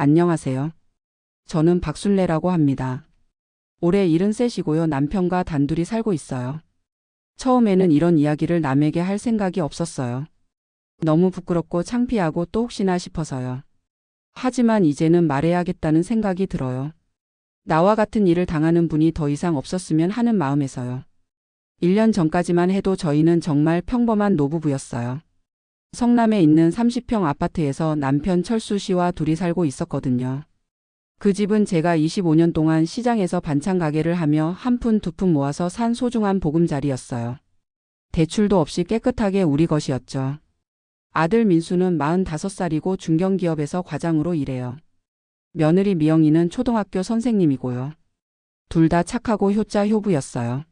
안녕하세요. 저는 박순례라고 합니다. 올해 73이고요. 남편과 단둘이 살고 있어요. 처음에는 이런 이야기를 남에게 할 생각이 없었어요. 너무 부끄럽고 창피하고 또 혹시나 싶어서요. 하지만 이제는 말해야겠다는 생각이 들어요. 나와 같은 일을 당하는 분이 더 이상 없었으면 하는 마음에서요. 1년 전까지만 해도 저희는 정말 평범한 노부부였어요. 성남에 있는 30평 아파트에서 남편 철수 씨와 둘이 살고 있었거든요. 그 집은 제가 25년 동안 시장에서 반찬 가게를 하며 한 푼 두 푼 모아서 산 소중한 보금자리였어요. 대출도 없이 깨끗하게 우리 것이었죠. 아들 민수는 45살이고 중견기업에서 과장으로 일해요. 며느리 미영이는 초등학교 선생님이고요. 둘 다 착하고 효자 효부였어요.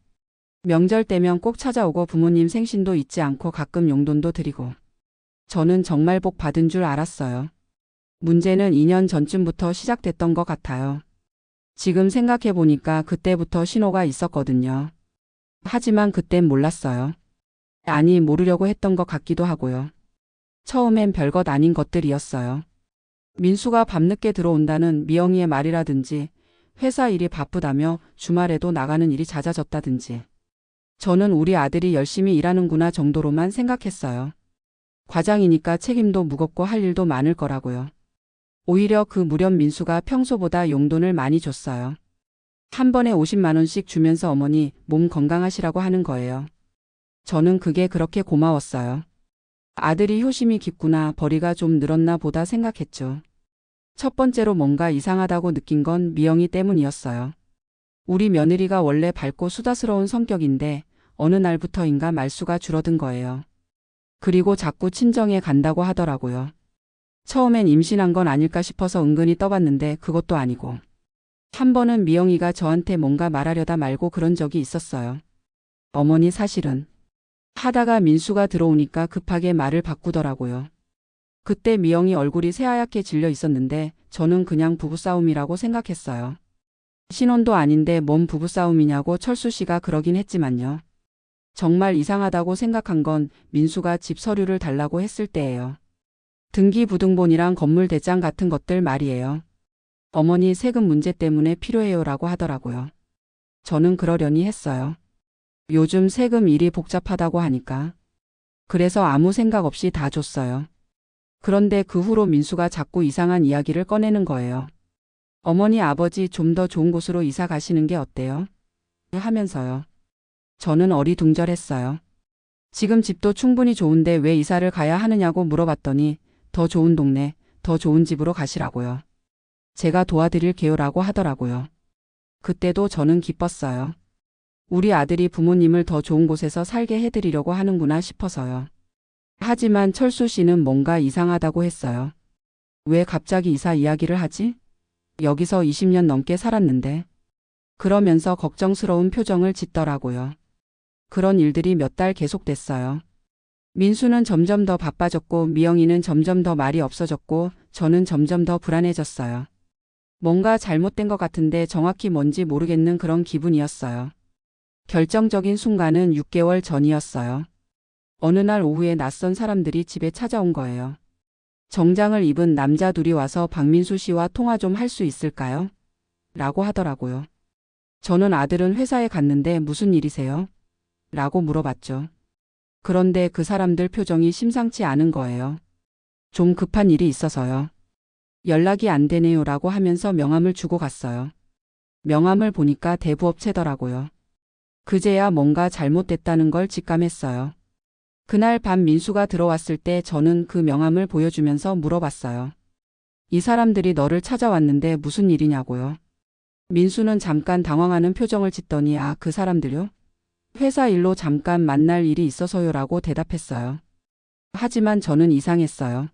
명절 때면 꼭 찾아오고 부모님 생신도 잊지 않고 가끔 용돈도 드리고. 저는 정말 복 받은 줄 알았어요. 문제는 2년 전쯤부터 시작됐던 것 같아요. 지금 생각해 보니까 그때부터 신호가 있었거든요. 하지만 그땐 몰랐어요. 아니, 모르려고 했던 것 같기도 하고요. 처음엔 별것 아닌 것들이었어요. 민수가 밤늦게 들어온다는 미영이의 말이라든지 회사 일이 바쁘다며 주말에도 나가는 일이 잦아졌다든지. 저는 우리 아들이 열심히 일하는구나 정도로만 생각했어요. 과장이니까 책임도 무겁고 할 일도 많을 거라고요. 오히려 그 무렵 민수가 평소보다 용돈을 많이 줬어요. 한 번에 50만 원씩 주면서 어머니 몸 건강하시라고 하는 거예요. 저는 그게 그렇게 고마웠어요. 아들이 효심이 깊구나 벌이가 좀 늘었나 보다 생각했죠. 첫 번째로 뭔가 이상하다고 느낀 건 미영이 때문이었어요. 우리 며느리가 원래 밝고 수다스러운 성격인데 어느 날부터인가 말수가 줄어든 거예요. 그리고 자꾸 친정에 간다고 하더라고요. 처음엔 임신한 건 아닐까 싶어서 은근히 떠봤는데 그것도 아니고. 한 번은 미영이가 저한테 뭔가 말하려다 말고 그런 적이 있었어요. 어머니 사실은. 하다가 민수가 들어오니까 급하게 말을 바꾸더라고요. 그때 미영이 얼굴이 새하얗게 질려 있었는데 저는 그냥 부부싸움이라고 생각했어요. 신혼도 아닌데 뭔 부부싸움이냐고 철수 씨가 그러긴 했지만요. 정말 이상하다고 생각한 건 민수가 집 서류를 달라고 했을 때예요. 등기부등본이랑 건물 대장 같은 것들 말이에요. 어머니 세금 문제 때문에 필요해요 라고 하더라고요. 저는 그러려니 했어요. 요즘 세금 일이 복잡하다고 하니까. 그래서 아무 생각 없이 다 줬어요. 그런데 그 후로 민수가 자꾸 이상한 이야기를 꺼내는 거예요. 어머니 아버지 좀 더 좋은 곳으로 이사 가시는 게 어때요? 하면서요. 저는 어리둥절했어요. 지금 집도 충분히 좋은데 왜 이사를 가야 하느냐고 물어봤더니 더 좋은 동네, 더 좋은 집으로 가시라고요. 제가 도와드릴게요라고 하더라고요. 그때도 저는 기뻤어요. 우리 아들이 부모님을 더 좋은 곳에서 살게 해드리려고 하는구나 싶어서요. 하지만 철수 씨는 뭔가 이상하다고 했어요. 왜 갑자기 이사 이야기를 하지? 여기서 20년 넘게 살았는데. 그러면서 걱정스러운 표정을 짓더라고요. 그런 일들이 몇 달 계속됐어요. 민수는 점점 더 바빠졌고 미영이는 점점 더 말이 없어졌고 저는 점점 더 불안해졌어요. 뭔가 잘못된 것 같은데 정확히 뭔지 모르겠는 그런 기분이었어요. 결정적인 순간은 6개월 전이었어요. 어느 날 오후에 낯선 사람들이 집에 찾아온 거예요. 정장을 입은 남자 둘이 와서 박민수 씨와 통화 좀 할 수 있을까요? 라고 하더라고요. 저는 아들은 회사에 갔는데 무슨 일이세요? 라고 물어봤죠. 그런데 그 사람들 표정이 심상치 않은 거예요. 좀 급한 일이 있어서요. 연락이 안 되네요 라고 하면서 명함을 주고 갔어요. 명함을 보니까 대부업체더라고요. 그제야 뭔가 잘못됐다는 걸 직감했어요. 그날 밤 민수가 들어왔을 때 저는 그 명함을 보여주면서 물어봤어요. 이 사람들이 너를 찾아왔는데 무슨 일이냐고요. 민수는 잠깐 당황하는 표정을 짓더니 아, 그 사람들요? 회사 일로 잠깐 만날 일이 있어서요라고 대답했어요. 하지만 저는 이상했어요.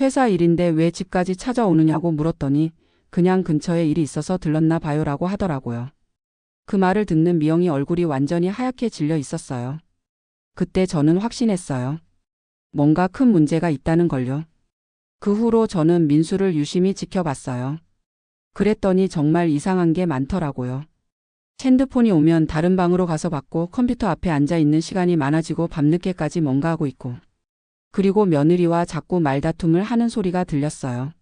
회사 일인데 왜 집까지 찾아오느냐고 물었더니 그냥 근처에 일이 있어서 들렀나 봐요라고 하더라고요. 그 말을 듣는 미영이 얼굴이 완전히 하얗게 질려 있었어요. 그때 저는 확신했어요. 뭔가 큰 문제가 있다는 걸요. 그 후로 저는 민수를 유심히 지켜봤어요. 그랬더니 정말 이상한 게 많더라고요. 핸드폰이 오면 다른 방으로 가서 받고 컴퓨터 앞에 앉아 있는 시간이 많아지고 밤늦게까지 뭔가 하고 있고. 그리고 며느리와 자꾸 말다툼을 하는 소리가 들렸어요.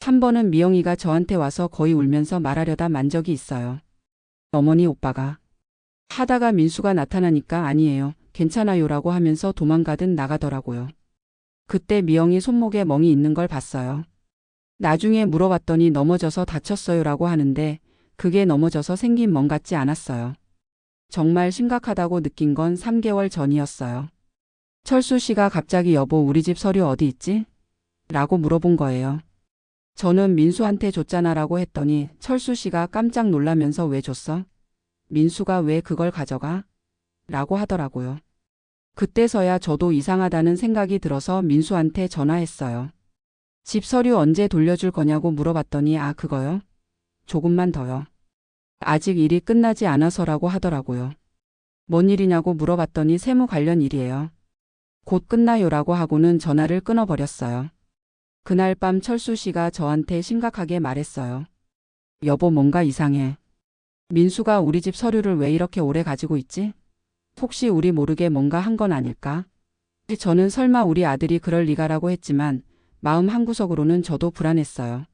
한 번은 미영이가 저한테 와서 거의 울면서 말하려다 만 적이 있어요. 어머니 오빠가. 하다가 민수가 나타나니까 아니에요. 괜찮아요라고 하면서 도망가듯 나가더라고요. 그때 미영이 손목에 멍이 있는 걸 봤어요. 나중에 물어봤더니 넘어져서 다쳤어요라고 하는데 그게 넘어져서 생긴 멍 같지 않았어요. 정말 심각하다고 느낀 건 3개월 전이었어요. 철수 씨가 갑자기 여보 우리 집 서류 어디 있지? 라고 물어본 거예요. 저는 민수한테 줬잖아 라고 했더니 철수 씨가 깜짝 놀라면서 왜 줬어? 민수가 왜 그걸 가져가? 라고 하더라고요. 그때서야 저도 이상하다는 생각이 들어서 민수한테 전화했어요. 집 서류 언제 돌려줄 거냐고 물어봤더니 아 그거요? 조금만 더요. 아직 일이 끝나지 않아서라고 하더라고요. 뭔 일이냐고 물어봤더니 세무 관련 일이에요. 곧 끝나요라고 하고는 전화를 끊어버렸어요. 그날 밤 철수 씨가 저한테 심각하게 말했어요. 여보 뭔가 이상해. 민수가 우리 집 서류를 왜 이렇게 오래 가지고 있지? 혹시 우리 모르게 뭔가 한 건 아닐까? 저는 설마 우리 아들이 그럴 리가라고 했지만 마음 한구석으로는 저도 불안했어요.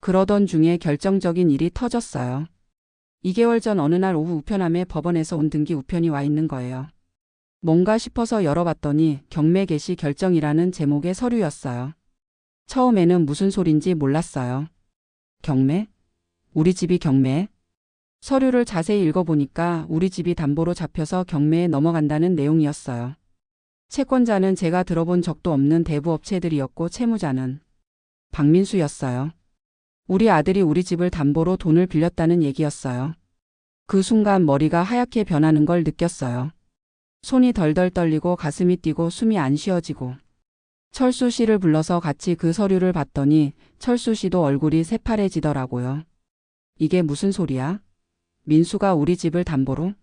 그러던 중에 결정적인 일이 터졌어요. 2개월 전 어느 날 오후 우편함에 법원에서 온 등기 우편이 와 있는 거예요. 뭔가 싶어서 열어봤더니 경매 개시 결정이라는 제목의 서류였어요. 처음에는 무슨 소린지 몰랐어요. 경매? 우리 집이 경매? 서류를 자세히 읽어보니까 우리 집이 담보로 잡혀서 경매에 넘어간다는 내용이었어요. 채권자는 제가 들어본 적도 없는 대부업체들이었고 채무자는 박민수였어요. 우리 아들이 우리 집을 담보로 돈을 빌렸다는 얘기였어요. 그 순간 머리가 하얗게 변하는 걸 느꼈어요. 손이 덜덜 떨리고 가슴이 뛰고 숨이 안 쉬어지고 철수 씨를 불러서 같이 그 서류를 봤더니 철수 씨도 얼굴이 새파래지더라고요. 이게 무슨 소리야? 민수가 우리 집을 담보로?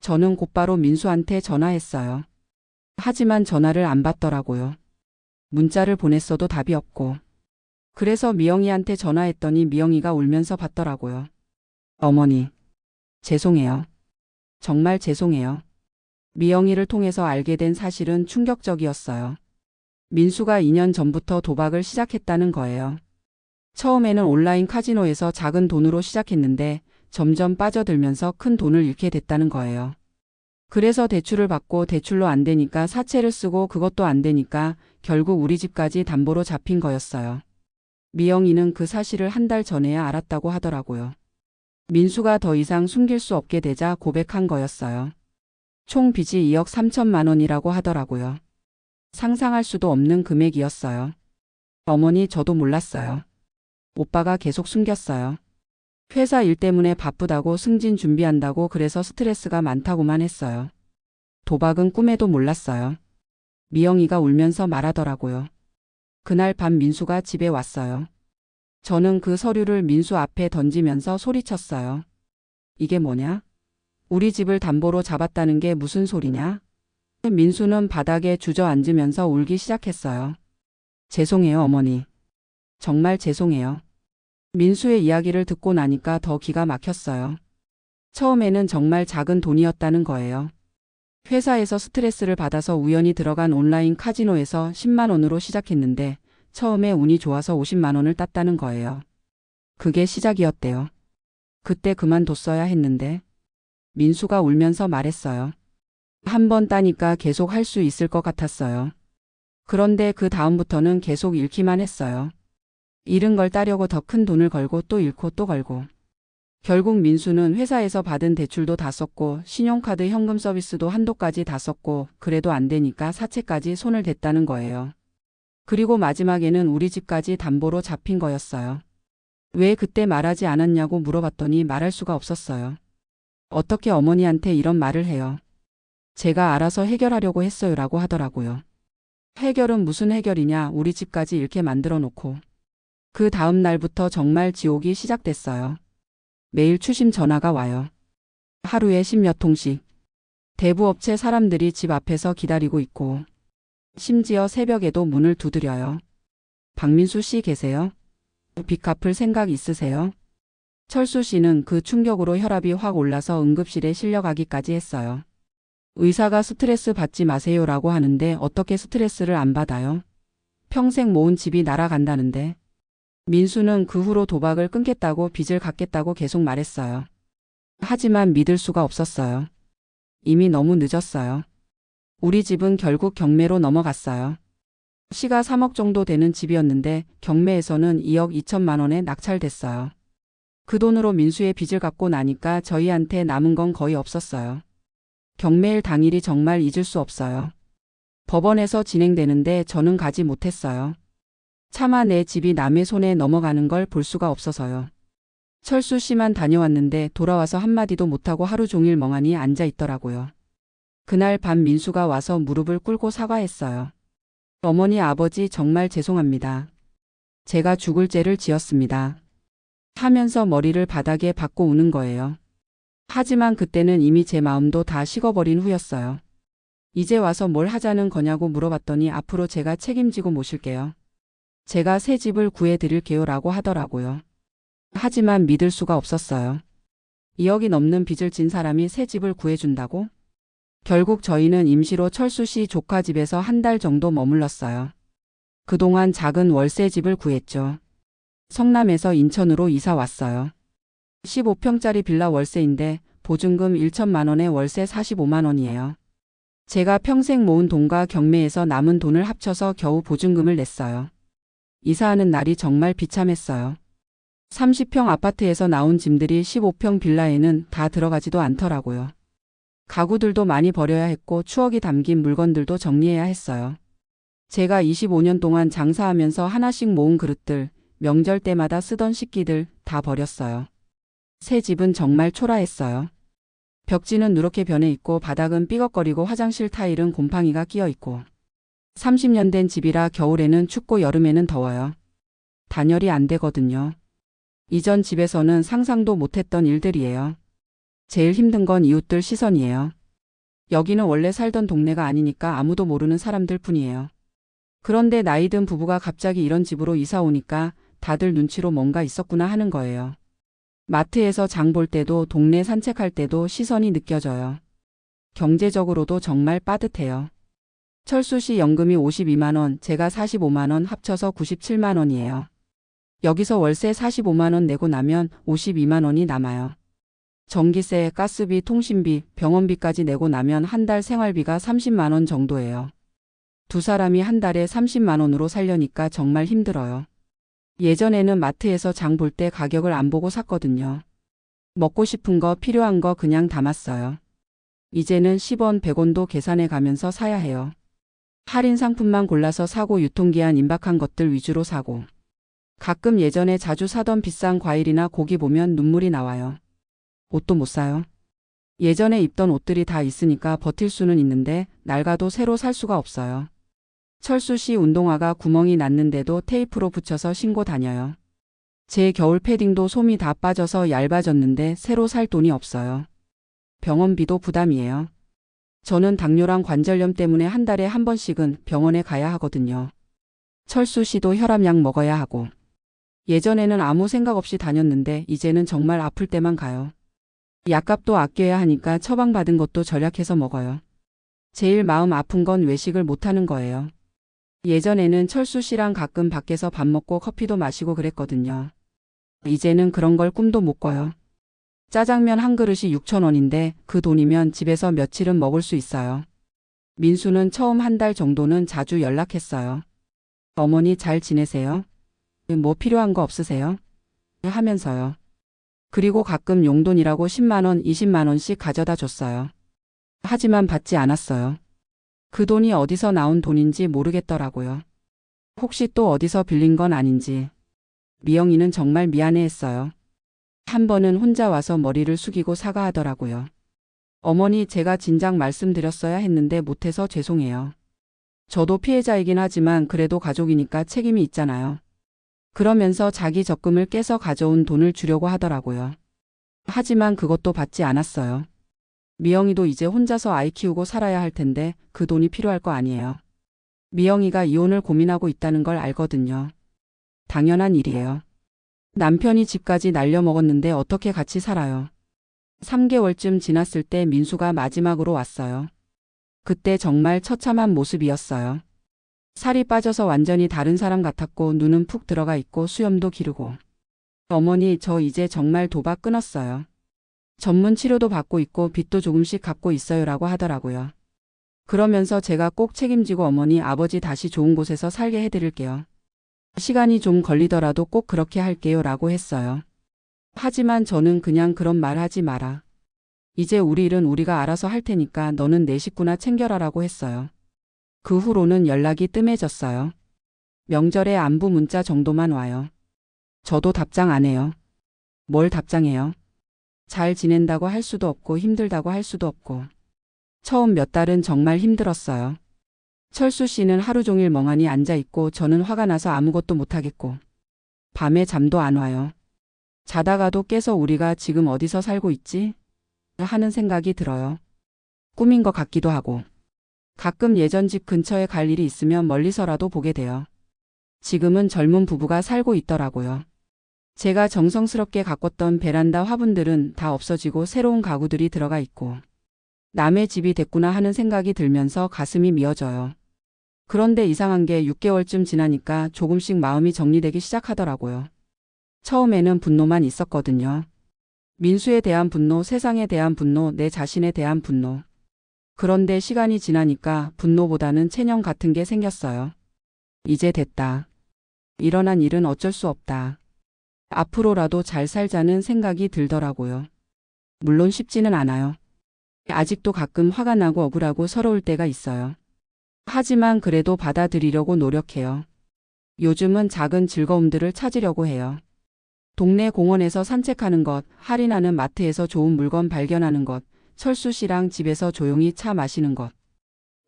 저는 곧바로 민수한테 전화했어요. 하지만 전화를 안 받더라고요. 문자를 보냈어도 답이 없고. 그래서 미영이한테 전화했더니 미영이가 울면서 받더라고요. 어머니. 죄송해요. 정말 죄송해요. 미영이를 통해서 알게 된 사실은 충격적이었어요. 민수가 2년 전부터 도박을 시작했다는 거예요. 처음에는 온라인 카지노에서 작은 돈으로 시작했는데 점점 빠져들면서 큰 돈을 잃게 됐다는 거예요. 그래서 대출을 받고 대출로 안 되니까 사채를 쓰고 그것도 안 되니까 결국 우리 집까지 담보로 잡힌 거였어요. 미영이는 그 사실을 한 달 전에야 알았다고 하더라고요. 민수가 더 이상 숨길 수 없게 되자 고백한 거였어요. 총 빚이 2억 3천만 원이라고 하더라고요. 상상할 수도 없는 금액이었어요. 어머니 저도 몰랐어요. 오빠가 계속 숨겼어요. 회사 일 때문에 바쁘다고 승진 준비한다고 그래서 스트레스가 많다고만 했어요. 도박은 꿈에도 몰랐어요. 미영이가 울면서 말하더라고요. 그날 밤 민수가 집에 왔어요. 저는 그 서류를 민수 앞에 던지면서 소리쳤어요. 이게 뭐냐? 우리 집을 담보로 잡았다는 게 무슨 소리냐? 민수는 바닥에 주저앉으면서 울기 시작했어요. 죄송해요, 어머니. 정말 죄송해요. 민수의 이야기를 듣고 나니까 더 기가 막혔어요. 처음에는 정말 작은 돈이었다는 거예요. 회사에서 스트레스를 받아서 우연히 들어간 온라인 카지노에서 10만 원으로 시작했는데 처음에 운이 좋아서 50만 원을 땄다는 거예요. 그게 시작이었대요. 그때 그만뒀어야 했는데 민수가 울면서 말했어요. 한 번 따니까 계속 할 수 있을 것 같았어요. 그런데 그 다음부터는 계속 잃기만 했어요. 잃은 걸 따려고 더 큰 돈을 걸고 또 잃고 또 걸고. 결국 민수는 회사에서 받은 대출도 다 썼고 신용카드 현금 서비스도 한도까지 다 썼고 그래도 안 되니까 사채까지 손을 댔다는 거예요. 그리고 마지막에는 우리 집까지 담보로 잡힌 거였어요. 왜 그때 말하지 않았냐고 물어봤더니 말할 수가 없었어요. 어떻게 어머니한테 이런 말을 해요. 제가 알아서 해결하려고 했어요라고 하더라고요. 해결은 무슨 해결이냐 우리 집까지 잃게 만들어 놓고. 그 다음 날부터 정말 지옥이 시작됐어요. 매일 추심 전화가 와요. 하루에 십몇 통씩. 대부업체 사람들이 집 앞에서 기다리고 있고, 심지어 새벽에도 문을 두드려요. 박민수 씨 계세요? 빚 갚을 생각 있으세요? 철수 씨는 그 충격으로 혈압이 확 올라서 응급실에 실려가기까지 했어요. 의사가 스트레스 받지 마세요라고 하는데 어떻게 스트레스를 안 받아요? 평생 모은 집이 날아간다는데. 민수는 그 후로 도박을 끊겠다고 빚을 갚겠다고 계속 말했어요. 하지만 믿을 수가 없었어요. 이미 너무 늦었어요. 우리 집은 결국 경매로 넘어갔어요. 시가 3억 정도 되는 집이었는데 경매에서는 2억 2천만 원에 낙찰됐어요. 그 돈으로 민수의 빚을 갚고 나니까 저희한테 남은 건 거의 없었어요. 경매일 당일이 정말 잊을 수 없어요. 법원에서 진행되는데 저는 가지 못했어요. 차마 내 집이 남의 손에 넘어가는 걸 볼 수가 없어서요. 철수 씨만 다녀왔는데 돌아와서 한마디도 못하고 하루 종일 멍하니 앉아 있더라고요. 그날 밤 민수가 와서 무릎을 꿇고 사과했어요. 어머니 아버지 정말 죄송합니다. 제가 죽을 죄를 지었습니다. 하면서 머리를 바닥에 박고 우는 거예요. 하지만 그때는 이미 제 마음도 다 식어버린 후였어요. 이제 와서 뭘 하자는 거냐고 물어봤더니 앞으로 제가 책임지고 모실게요. 제가 새 집을 구해드릴게요 라고 하더라고요. 하지만 믿을 수가 없었어요. 2억이 넘는 빚을 진 사람이 새 집을 구해준다고? 결국 저희는 임시로 철수 씨 조카 집에서 한 달 정도 머물렀어요. 그동안 작은 월세 집을 구했죠. 성남에서 인천으로 이사 왔어요. 15평짜리 빌라 월세인데 보증금 1천만 원에 월세 45만 원이에요. 제가 평생 모은 돈과 경매에서 남은 돈을 합쳐서 겨우 보증금을 냈어요. 이사하는 날이 정말 비참했어요. 30평 아파트에서 나온 짐들이 15평 빌라에는 다 들어가지도 않더라고요. 가구들도 많이 버려야 했고 추억이 담긴 물건들도 정리해야 했어요. 제가 25년 동안 장사하면서 하나씩 모은 그릇들, 명절 때마다 쓰던 식기들 다 버렸어요. 새 집은 정말 초라했어요. 벽지는 누렇게 변해 있고 바닥은 삐걱거리고 화장실 타일은 곰팡이가 끼어 있고 30년 된 집이라 겨울에는 춥고 여름에는 더워요. 단열이 안 되거든요. 이전 집에서는 상상도 못했던 일들이에요. 제일 힘든 건 이웃들 시선이에요. 여기는 원래 살던 동네가 아니니까 아무도 모르는 사람들 뿐이에요. 그런데 나이 든 부부가 갑자기 이런 집으로 이사 오니까 다들 눈치로 뭔가 있었구나 하는 거예요. 마트에서 장 볼 때도 동네 산책할 때도 시선이 느껴져요. 경제적으로도 정말 빠듯해요. 철수 씨 연금이 52만 원, 제가 45만 원 합쳐서 97만 원이에요. 여기서 월세 45만 원 내고 나면 52만 원이 남아요. 전기세, 가스비, 통신비, 병원비까지 내고 나면 한 달 생활비가 30만 원 정도예요. 두 사람이 한 달에 30만 원으로 살려니까 정말 힘들어요. 예전에는 마트에서 장 볼 때 가격을 안 보고 샀거든요. 먹고 싶은 거 필요한 거 그냥 담았어요. 이제는 10원, 100원도 계산해 가면서 사야 해요. 할인 상품만 골라서 사고 유통기한 임박한 것들 위주로 사고. 가끔 예전에 자주 사던 비싼 과일이나 고기 보면 눈물이 나와요. 옷도 못 사요. 예전에 입던 옷들이 다 있으니까 버틸 수는 있는데 낡아도 새로 살 수가 없어요. 철수 씨 운동화가 구멍이 났는데도 테이프로 붙여서 신고 다녀요. 제 겨울 패딩도 솜이 다 빠져서 얇아졌는데 새로 살 돈이 없어요. 병원비도 부담이에요. 저는 당뇨랑 관절염 때문에 한 달에 한 번씩은 병원에 가야 하거든요. 철수 씨도 혈압약 먹어야 하고. 예전에는 아무 생각 없이 다녔는데 이제는 정말 아플 때만 가요. 약값도 아껴야 하니까 처방받은 것도 절약해서 먹어요. 제일 마음 아픈 건 외식을 못하는 거예요. 예전에는 철수 씨랑 가끔 밖에서 밥 먹고 커피도 마시고 그랬거든요. 이제는 그런 걸 꿈도 못 꿔요. 짜장면 한 그릇이 6천원인데 그 돈이면 집에서 며칠은 먹을 수 있어요. 민수는 처음 한 달 정도는 자주 연락했어요. 어머니 잘 지내세요? 뭐 필요한 거 없으세요? 하면서요. 그리고 가끔 용돈이라고 10만원, 20만원씩 가져다 줬어요. 하지만 받지 않았어요. 그 돈이 어디서 나온 돈인지 모르겠더라고요. 혹시 또 어디서 빌린 건 아닌지. 미영이는 정말 미안해 했어요. 한 번은 혼자 와서 머리를 숙이고 사과하더라고요. 어머니 제가 진작 말씀드렸어야 했는데 못해서 죄송해요. 저도 피해자이긴 하지만 그래도 가족이니까 책임이 있잖아요. 그러면서 자기 적금을 깨서 가져온 돈을 주려고 하더라고요. 하지만 그것도 받지 않았어요. 미영이도 이제 혼자서 아이 키우고 살아야 할 텐데 그 돈이 필요할 거 아니에요. 미영이가 이혼을 고민하고 있다는 걸 알거든요. 당연한 일이에요. 남편이 집까지 날려먹었는데 어떻게 같이 살아요. 3개월쯤 지났을 때 민수가 마지막으로 왔어요. 그때 정말 처참한 모습이었어요. 살이 빠져서 완전히 다른 사람 같았고 눈은 푹 들어가 있고 수염도 기르고. 어머니 저 이제 정말 도박 끊었어요. 전문 치료도 받고 있고 빚도 조금씩 갚고 있어요라고 하더라고요. 그러면서 제가 꼭 책임지고 어머니 아버지 다시 좋은 곳에서 살게 해드릴게요. 시간이 좀 걸리더라도 꼭 그렇게 할게요 라고 했어요. 하지만 저는 그냥 그런 말 하지 마라. 이제 우리 일은 우리가 알아서 할 테니까 너는 내 식구나 챙겨라라고 했어요. 그 후로는 연락이 뜸해졌어요. 명절에 안부 문자 정도만 와요. 저도 답장 안 해요. 뭘 답장해요? 잘 지낸다고 할 수도 없고 힘들다고 할 수도 없고. 처음 몇 달은 정말 힘들었어요. 철수 씨는 하루 종일 멍하니 앉아 있고 저는 화가 나서 아무것도 못하겠고. 밤에 잠도 안 와요. 자다가도 깨서 우리가 지금 어디서 살고 있지? 하는 생각이 들어요. 꿈인 것 같기도 하고. 가끔 예전 집 근처에 갈 일이 있으면 멀리서라도 보게 돼요. 지금은 젊은 부부가 살고 있더라고요. 제가 정성스럽게 가꿨던 베란다 화분들은 다 없어지고 새로운 가구들이 들어가 있고 남의 집이 됐구나 하는 생각이 들면서 가슴이 미어져요. 그런데 이상한 게 6개월쯤 지나니까 조금씩 마음이 정리되기 시작하더라고요. 처음에는 분노만 있었거든요. 민수에 대한 분노, 세상에 대한 분노, 내 자신에 대한 분노. 그런데 시간이 지나니까 분노보다는 체념 같은 게 생겼어요. 이제 됐다. 일어난 일은 어쩔 수 없다. 앞으로라도 잘 살자는 생각이 들더라고요. 물론 쉽지는 않아요. 아직도 가끔 화가 나고 억울하고 서러울 때가 있어요. 하지만 그래도 받아들이려고 노력해요. 요즘은 작은 즐거움들을 찾으려고 해요. 동네 공원에서 산책하는 것, 할인하는 마트에서 좋은 물건 발견하는 것, 철수 씨랑 집에서 조용히 차 마시는 것.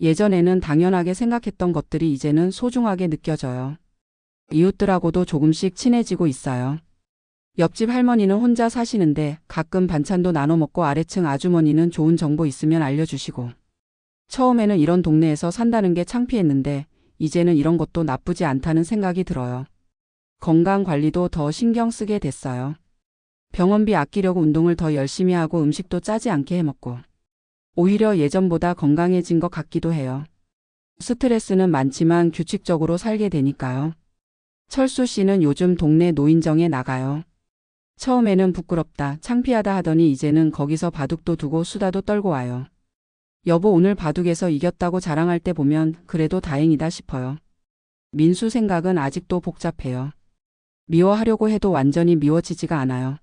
예전에는 당연하게 생각했던 것들이 이제는 소중하게 느껴져요. 이웃들하고도 조금씩 친해지고 있어요. 옆집 할머니는 혼자 사시는데 가끔 반찬도 나눠 먹고 아래층 아주머니는 좋은 정보 있으면 알려주시고. 처음에는 이런 동네에서 산다는 게 창피했는데 이제는 이런 것도 나쁘지 않다는 생각이 들어요. 건강 관리도 더 신경 쓰게 됐어요. 병원비 아끼려고 운동을 더 열심히 하고 음식도 짜지 않게 해 먹고. 오히려 예전보다 건강해진 것 같기도 해요. 스트레스는 많지만 규칙적으로 살게 되니까요. 철수 씨는 요즘 동네 노인정에 나가요. 처음에는 부끄럽다, 창피하다 하더니 이제는 거기서 바둑도 두고 수다도 떨고 와요. 여보 오늘 바둑에서 이겼다고 자랑할 때 보면 그래도 다행이다 싶어요. 민수 생각은 아직도 복잡해요. 미워하려고 해도 완전히 미워지지가 않아요.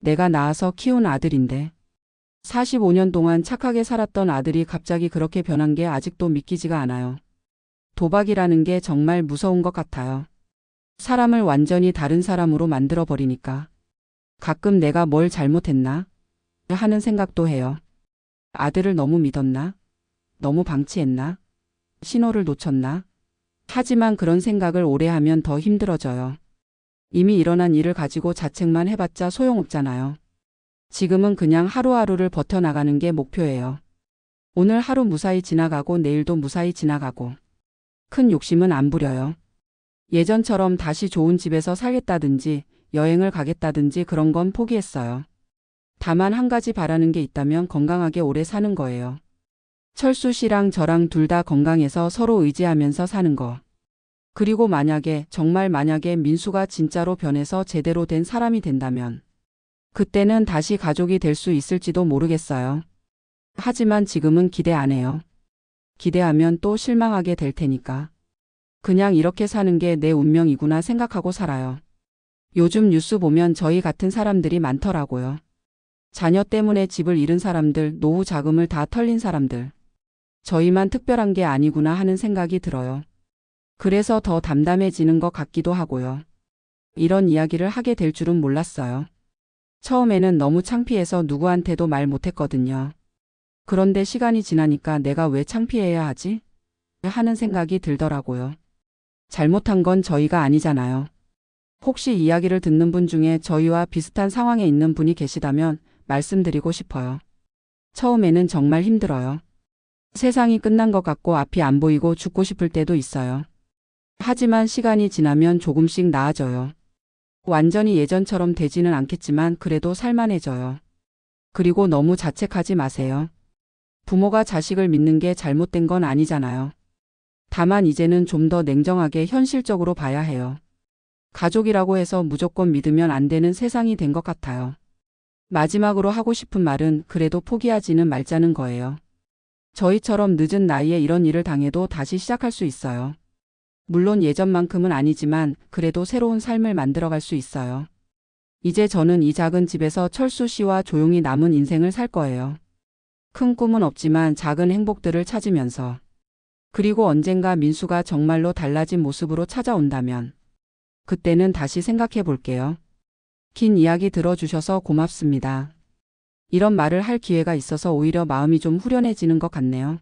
내가 낳아서 키운 아들인데. 45년 동안 착하게 살았던 아들이 갑자기 그렇게 변한 게 아직도 믿기지가 않아요. 도박이라는 게 정말 무서운 것 같아요. 사람을 완전히 다른 사람으로 만들어버리니까. 가끔 내가 뭘 잘못했나? 하는 생각도 해요. 아들을 너무 믿었나? 너무 방치했나? 신호를 놓쳤나? 하지만 그런 생각을 오래 하면 더 힘들어져요. 이미 일어난 일을 가지고 자책만 해봤자 소용없잖아요. 지금은 그냥 하루하루를 버텨나가는 게 목표예요. 오늘 하루 무사히 지나가고 내일도 무사히 지나가고. 큰 욕심은 안 부려요. 예전처럼 다시 좋은 집에서 살겠다든지 여행을 가겠다든지 그런 건 포기했어요. 다만 한 가지 바라는 게 있다면 건강하게 오래 사는 거예요. 철수 씨랑 저랑 둘 다 건강해서 서로 의지하면서 사는 거. 그리고 만약에, 정말 만약에 민수가 진짜로 변해서 제대로 된 사람이 된다면, 그때는 다시 가족이 될 수 있을지도 모르겠어요. 하지만 지금은 기대 안 해요. 기대하면 또 실망하게 될 테니까. 그냥 이렇게 사는 게 내 운명이구나 생각하고 살아요. 요즘 뉴스 보면 저희 같은 사람들이 많더라고요. 자녀 때문에 집을 잃은 사람들, 노후 자금을 다 털린 사람들. 저희만 특별한 게 아니구나 하는 생각이 들어요. 그래서 더 담담해지는 것 같기도 하고요. 이런 이야기를 하게 될 줄은 몰랐어요. 처음에는 너무 창피해서 누구한테도 말 못했거든요. 그런데 시간이 지나니까 내가 왜 창피해야 하지? 하는 생각이 들더라고요. 잘못한 건 저희가 아니잖아요. 혹시 이야기를 듣는 분 중에 저희와 비슷한 상황에 있는 분이 계시다면 말씀드리고 싶어요. 처음에는 정말 힘들어요. 세상이 끝난 것 같고 앞이 안 보이고 죽고 싶을 때도 있어요. 하지만 시간이 지나면 조금씩 나아져요. 완전히 예전처럼 되지는 않겠지만 그래도 살만해져요. 그리고 너무 자책하지 마세요. 부모가 자식을 믿는 게 잘못된 건 아니잖아요. 다만 이제는 좀 더 냉정하게 현실적으로 봐야 해요. 가족이라고 해서 무조건 믿으면 안 되는 세상이 된 것 같아요. 마지막으로 하고 싶은 말은 그래도 포기하지는 말자는 거예요. 저희처럼 늦은 나이에 이런 일을 당해도 다시 시작할 수 있어요. 물론 예전만큼은 아니지만 그래도 새로운 삶을 만들어갈 수 있어요. 이제 저는 이 작은 집에서 철수 씨와 조용히 남은 인생을 살 거예요. 큰 꿈은 없지만 작은 행복들을 찾으면서 그리고 언젠가 민수가 정말로 달라진 모습으로 찾아온다면 그때는 다시 생각해 볼게요. 긴 이야기 들어주셔서 고맙습니다. 이런 말을 할 기회가 있어서 오히려 마음이 좀 후련해지는 것 같네요.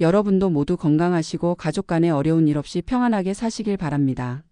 여러분도 모두 건강하시고 가족 간에 어려운 일 없이 평안하게 사시길 바랍니다.